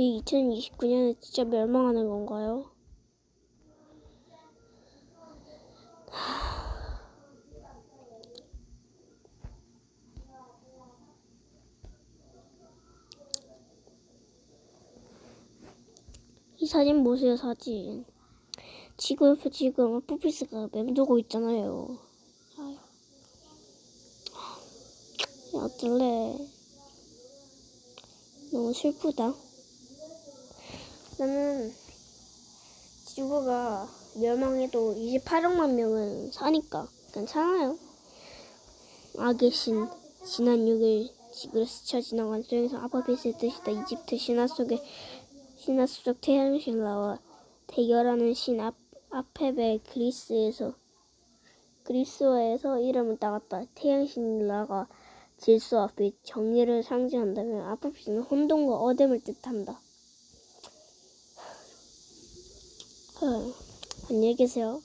우리 2029년에 진짜 멸망하는 건가요? 이 사진 보세요, 사진. 지구 옆에 지금 푸피스가 맴돌고 있잖아요. 아유. 야, 어쩔래. 너무 슬프다. 나는 지구가 멸망해도 28억만 명은 사니까 괜찮아요. 악의 신, 지난 6일 지구를 스쳐 지나간 수행성 아바비스의 뜻이다. 이집트 신화 속에 신화 속 태양신라와 대결하는 신 아, 아페베 그리스에서 그리스어에서 이름을 따갔다. 태양신라가 질서와 빛, 정의를 상징한다면 아프피스는 혼돈과 어둠을 뜻한다. 어, 안녕히 계세요.